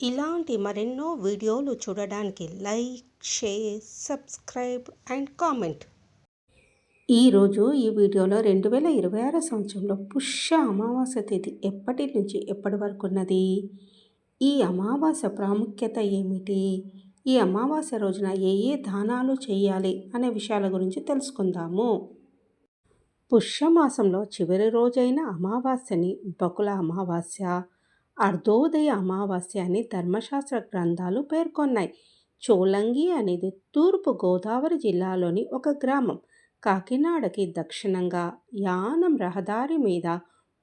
ఇలాంటి మరెన్నో వీడియోలు చూడడానికి like share subscribe and comment. ఈరోజు ఈ వీడియోలో రెండు వేల ఇరవై ఆరో సంవత్సరంలో పుష్య అమావాస్య తేదీ ఎప్పటి నుంచి ఎప్పటి వరకు ఉన్నది? ఈ అమావాస్య ప్రాముఖ్యత ఏమిటి? ఈ అమావాస్య రోజున ఏ ఏ దానాలు చేయాలి అనే విషయాల గురించి తెలుసుకుందాము. పుష్యమాసంలో చివరి రోజైన అమావాస్యని బకుల అమావాస్య అర్ధోదయ అమావాస్య అని ధర్మశాస్త్ర గ్రంథాలు పేర్కొన్నాయి. చోలంగి అనేది తూర్పు గోదావరి జిల్లాలోని ఒక గ్రామం. కాకినాడకి దక్షిణంగా యానం రహదారి మీద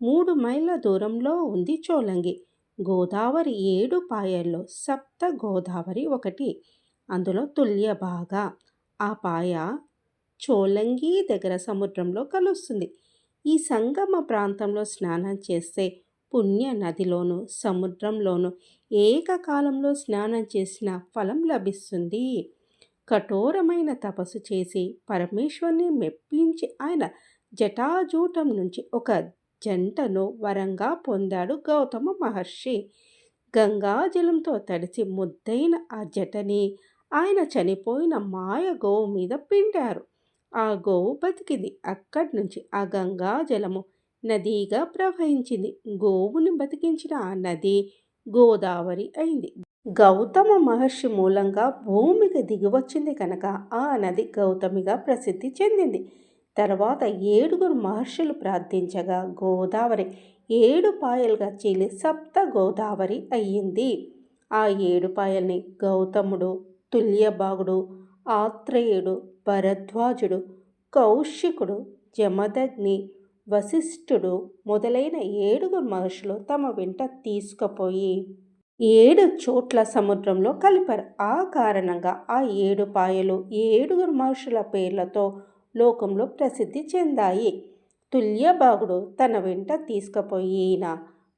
మూడు మైళ్ళ దూరంలో ఉంది చోలంగి గోదావరి ఏడు పాయల్లో సప్త గోదావరి ఒకటి. అందులో తుల్య బాగా ఆ పాయ చోలంగి దగ్గర సముద్రంలో కలుస్తుంది. ఈ సంగమ ప్రాంతంలో స్నానం చేస్తే పుణ్య నదిలోను సముద్రంలోను ఏకకాలంలో స్నానం చేసిన ఫలం లభిస్తుంది. కఠోరమైన తపస్సు చేసి పరమేశ్వరుని మెప్పించి ఆయన జటాజూటం నుంచి ఒక జంటను వరంగా పొందాడు గౌతమ మహర్షి. గంగాజలంతో తడిసి ముద్దైన ఆ జటని ఆయన చనిపోయిన మాయ గోవు మీద పిండారు. ఆ గోవు బతికింది అక్కడి నుంచి ఆ గంగాజలము నదిగా ప్రవహించింది. గోవుని బతికించిన ఆ నది గోదావరి అయింది. గౌతమ మహర్షి మూలంగా భూమికి దిగివచ్చింది కనుక ఆ నది గౌతమిగా ప్రసిద్ధి చెందింది. తర్వాత ఏడుగురు మహర్షులు ప్రార్థించగా గోదావరి ఏడు పాయలుగా చీలి సప్త గోదావరి అయ్యింది. ఆ ఏడు పాయల్ని గౌతముడు తుల్యభాగుడు ఆత్రేయుడు భరద్వాజుడు కౌశికుడు జమదగ్ని వశిష్ఠుడు మొదలైన ఏడుగురు మహర్షులు తమ వెంట తీసుకుపోయి ఏడు చోట్ల సముద్రంలో కలిపారు. ఆ కారణంగా ఆ ఏడు పాయలు ఏడుగురు మహర్షుల పేర్లతో లోకంలో ప్రసిద్ధి చెందాయి. తుల్యభాగుడు తన వెంట తీసుకుపోయిన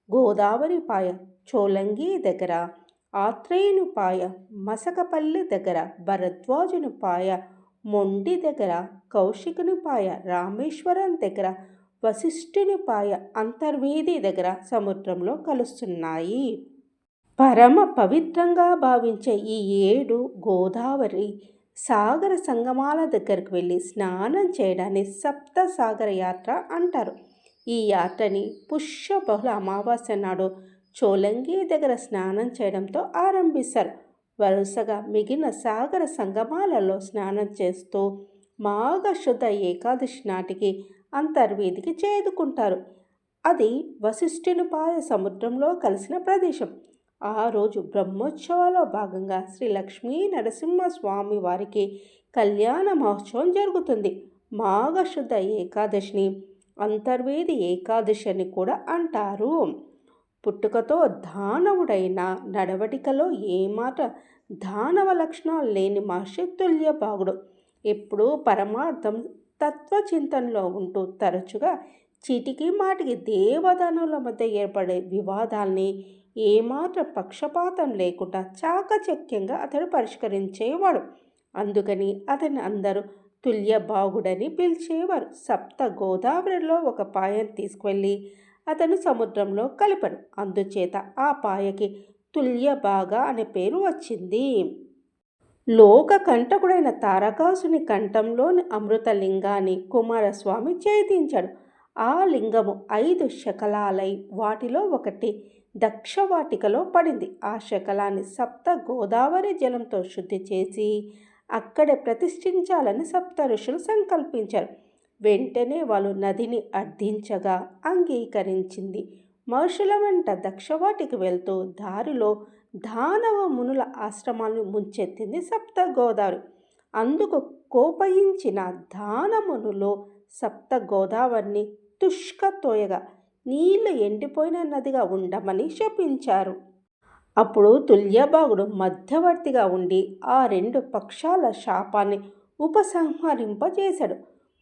గోదావరి పాయ చోలంగి దగ్గర ఆత్రేయుని పాయ మసకపల్లి దగ్గర భరద్వాజుని పాయ మొండి దగ్గర కౌశికుని పాయ రామేశ్వరం దగ్గర వశిష్ఠునిపాయ అంతర్వేది దగ్గర సముద్రంలో కలుస్తున్నాయి. పరమ పవిత్రంగా భావించే ఈ ఏడు గోదావరి సాగర సంగమాల దగ్గరకు వెళ్ళి స్నానం చేయడాన్ని సప్త సాగర యాత్ర అంటారు. ఈ యాత్రని పుష్య బహుళ అమావాస్య నాడు చోలంగి దగ్గర స్నానం చేయడంతో ఆరంభిస్తారు. వరుసగా మిగిలిన సాగర సంగమాలలో స్నానం చేస్తూ మాఘశుద్ధ ఏకాదశి నాటికి అంతర్వేదికి చేదుకుంటారు. అది వశిష్ఠునిపాయ సముద్రంలో కలిసిన ప్రదేశం. ఆ రోజు బ్రహ్మోత్సవాలో భాగంగా శ్రీ లక్ష్మీ నరసింహస్వామి వారికి కళ్యాణ మహోత్సవం జరుగుతుంది. మాఘశుద్ధ ఏకాదశిని అంతర్వేది ఏకాదశి అని కూడా అంటారు. పుట్టుకతో దానవుడైన నడవడికలో ఏమాట దానవ లక్షణాలు లేని మహర్షి తుల్యభాగుడు ఎప్పుడూ పరమార్థం తత్వచింతనలో ఉంటూ తరచుగా చీటికి మాటికి దేవదానుల మధ్య ఏర్పడే వివాదాల్ని ఏమాత్రం పక్షపాతం లేకుండా చాకచక్యంగా అతడు పరిష్కరించేవాడు. అందుకని అతని అందరూ తుల్యభాగుడని పిలిచేవారు. సప్త గోదావరిలో ఒక పాయను తీసుకువెళ్ళి అతను సముద్రంలో కలిపాడు. అందుచేత ఆ పాయకి తుల్యభాగ అనే పేరు వచ్చింది. లోక కంటకుడైన తారకాసుని కంఠంలోని అమృతలింగాన్ని కుమారస్వామి ఛేదించాడు. ఆ లింగము ఐదు శకలాలై వాటిలో ఒకటి దక్షవాటికలో పడింది. ఆ శకలాన్ని సప్త గోదావరి జలంతో శుద్ధి చేసి అక్కడే ప్రతిష్ఠించాలని సప్త ఋషులు సంకల్పించారు. వెంటనే వాళ్ళు నదిని అర్థించగా అంగీకరించింది. మహర్షుల వెంట దక్షవాటికి వెళ్తూ దారిలో దానవ మునుల ఆశ్రమాలను ముంచెత్తింది సప్త గోదావరి అందుకు కోపయించిన దానమునులో సప్త గోదావరిని తుష్క తోయగా నీళ్ళు ఎండిపోయిన నదిగా ఉండమని శపించారు. అప్పుడు తుల్యభాగుడు మధ్యవర్తిగా ఉండి ఆ రెండు పక్షాల శాపాన్ని ఉపసంహరింపజేశాడు.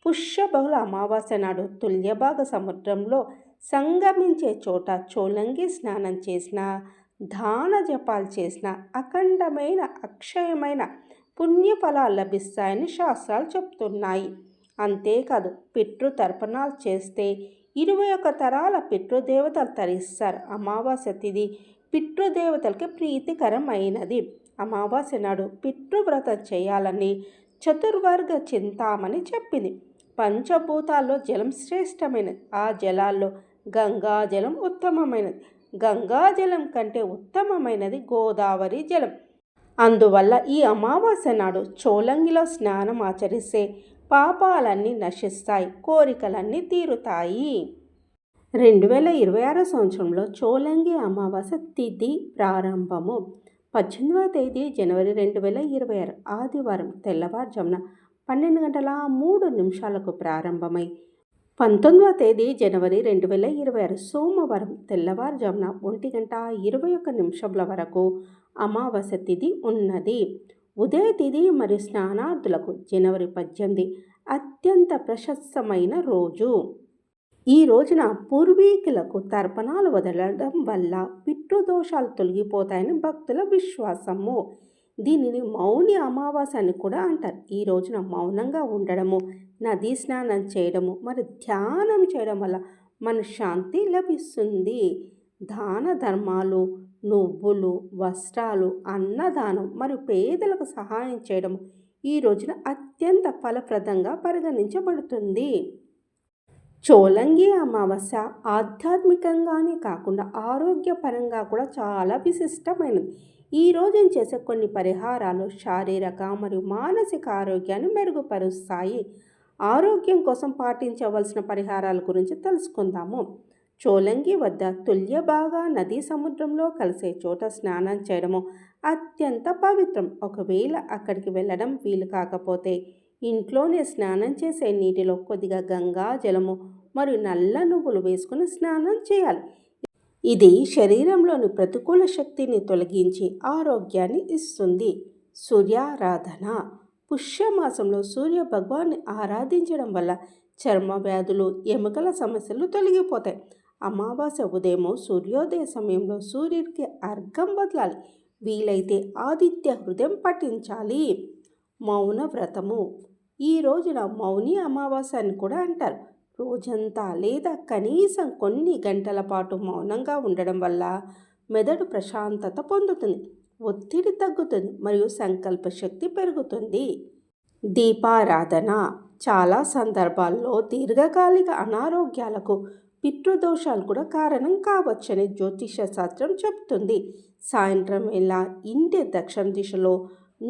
పుష్యబహుళ అమావాస్య నాడు తుల్యభాగ సముద్రంలో సంగమించే చోట చోలంగి స్నానం చేసిన దాన జపాలు చేసిన అఖండమైన అక్షయమైన పుణ్యఫలాలు లభిస్తాయని శాస్త్రాలు చెప్తున్నాయి. అంతేకాదు పితృతర్పణాలు చేస్తే ఇరవై ఒక తరాల పితృదేవతలు తరిస్తారు. అమావాస్య తిది పితృదేవతలకి ప్రీతికరమైనది. అమావాస్య నాడు పితృవ్రతం చేయాలని చతుర్వర్గ చింతామని చెప్పింది. పంచభూతాల్లో జలం శ్రేష్టమైనది. ఆ జలాల్లో గంగా జలం ఉత్తమమైనది. గంగా జలం కంటే ఉత్తమమైనది గోదావరి జలం. అందువల్ల ఈ అమావాస్య నాడు చోలంగిలో స్నానం ఆచరిస్తే పాపాలన్నీ నశిస్తాయి కోరికలన్నీ తీరుతాయి. రెండు వేల ఇరవై ఆరో సంవత్సరంలో చోలంగి అమావాస్య తిథి ప్రారంభము. పద్దెనిమిదవ తేదీ జనవరి రెండు వేల ఇరవై ఆరు ఆదివారం తెల్లవారుజామున పన్నెండు గంటల మూడు నిమిషాలకు ప్రారంభమై పంతొమ్మిదవ తేదీ జనవరి రెండు వేల ఇరవై ఆరు సోమవారం తెల్లవారుజామున ఒంటి గంట ఇరవై ఒక్క నిమిషముల వరకు అమావాస్య తిథి ఉన్నది. ఉదయ తిథి మరియు స్నానార్థులకు జనవరి పద్దెనిమిది అత్యంత ప్రశస్తమైన రోజు. ఈ రోజున పూర్వీకులకు తర్పణాలు వదలడం వల్ల పితృదోషాలు తొలగిపోతాయని భక్తుల విశ్వాసము. దీనిని మౌని అమావాస్య అని కూడా అంటారు. ఈ రోజున మౌనంగా ఉండడము నదీ స్నానం చేయడము మరి ధ్యానం చేయడం వల్ల మన శాంతి లభిస్తుంది. దాన ధర్మాలు నువ్వులు వస్త్రాలు అన్నదానం మరియు పేదలకు సహాయం చేయడం ఈ రోజున అత్యంత ఫలప్రదంగా పరిగణించబడుతుంది. చోలంగి అమావాస్య ఆధ్యాత్మికంగానే కాకుండా ఆరోగ్యపరంగా కూడా చాలా విశిష్టమైనది. ఈ రోజు చేసే కొన్ని పరిహారాలు శారీరక మరియు మానసిక ఆరోగ్యాన్ని మెరుగుపరుస్తాయి. ఆరోగ్యం కోసం పాటించవలసిన పరిహారాల గురించి తెలుసుకుందాము. చోలంగి వద్ద తుల్య బాగా నదీ సముద్రంలో కలిసే చోట స్నానం చేయడము అత్యంత పవిత్రం. ఒకవేళ అక్కడికి వెళ్ళడం వీలు కాకపోతే ఇంట్లోనే స్నానం చేసే నీటిలో కొద్దిగా గంగా జలము మరియు నల్ల నువ్వులు వేసుకుని స్నానం చేయాలి. ఇది శరీరంలోని ప్రతికూల శక్తిని తొలగించి ఆరోగ్యాన్ని ఇస్తుంది. సూర్యారాధన. పుష్యమాసంలో సూర్య భగవాన్ని ఆరాధించడం వల్ల చర్మ వ్యాధులు ఎముకల సమస్యలు తొలగిపోతాయి. అమావాస్య ఉదయం సూర్యోదయ సమయంలో సూర్యుడికి అర్ఘం వదలాలి. వీలైతే ఆదిత్య హృదయం పఠించాలి. మౌన వ్రతము. ఈ రోజున మౌని అమావాస్య అని కూడా అంటారు. రోజంతా లేదా కనీసం కొన్ని గంటల పాటు మౌనంగా ఉండడం వల్ల మెదడు ప్రశాంతత పొందుతుంది ఒత్తిడి తగ్గుతుంది మరియు సంకల్ప శక్తి పెరుగుతుంది. దీపారాధన చాలా సందర్భాల్లో దీర్ఘకాలిక అనారోగ్యాలకు పితృదోషాలు కూడా కారణం కావచ్చని జ్యోతిష శాస్త్రం చెబుతుంది. సాయంత్రం వేళ ఇంటి దక్షిణ దిశలో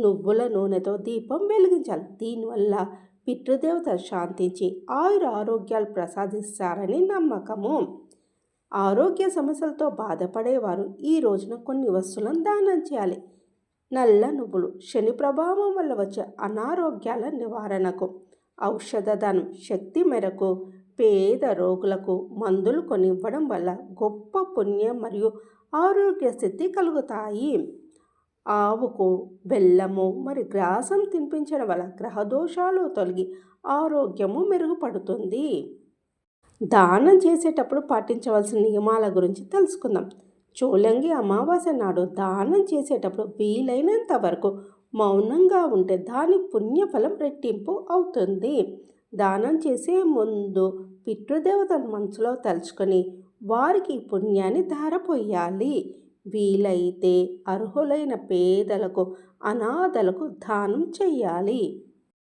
నువ్వుల నూనెతో దీపం వెలిగించాలి. దీనివల్ల పితృదేవత శాంతించి ఆయుర ఆరోగ్యాలు ప్రసాదిస్తారని నమ్మకము. ఆరోగ్య సమస్యలతో బాధపడేవారు ఈ రోజున కొన్ని వస్తువులను దానం చేయాలి. నల్ల నువ్వులు శని ప్రభావం వల్ల వచ్చే అనారోగ్యాల నివారణకు ఔషధ దానం శక్తి మేరకు పేద రోగులకు మందులు కొనివ్వడం వల్ల గొప్ప పుణ్యం మరియు ఆరోగ్య స్థితి కలుగుతాయి. ఆవుకు బెల్లము మరి గ్రాసం తినిపించడం వల్ల గ్రహదోషాలు తొలగి ఆరోగ్యము మెరుగుపడుతుంది. దానం చేసేటప్పుడు పాటించవలసిన నియమాల గురించి తెలుసుకుందాం. చోలంగి అమావాస్య నాడు దానం చేసేటప్పుడు వీలైనంత వరకు మౌనంగా ఉంటే దాని పుణ్యఫలం రెట్టింపు అవుతుంది. దానం చేసే ముందు పితృదేవతను మనసులో తలుచుకొని వారికి పుణ్యాన్ని ధారపోయాలి. వీలైతే అర్హులైన పేదలకు అనాథలకు దానం చెయ్యాలి.